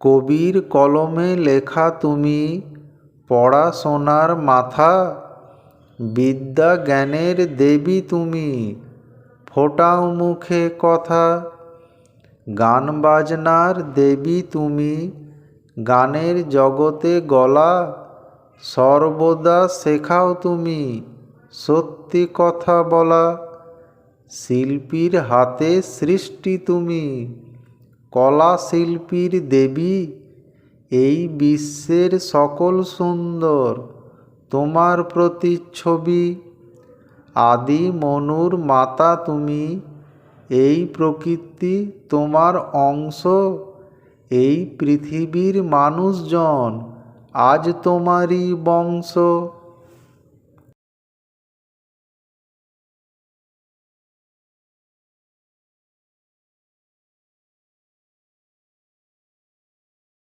কবির কলমে লেখা তুমি, পড়াশোনার মাথা বিদ্যা জ্ঞানের দেবী তুমি, ফোটাও মুখে কথা গান বাজনার দেবী তুমি, গানের জগতে গলা, সর্বদা শেখাও তুমি, সত্যি কথা বলা, শিল্পীর হাতে সৃষ্টি তুমি। কলা শিল্পীর দেবী, এই বিশ্বের সকল সুন্দর। তোমার প্রতিচ্ছবি, আদি মনুর মাতা তুমি, এই প্রকৃতি তোমার অংশ, এই পৃথিবীর মানুষজন আজ তোমারই বংশ।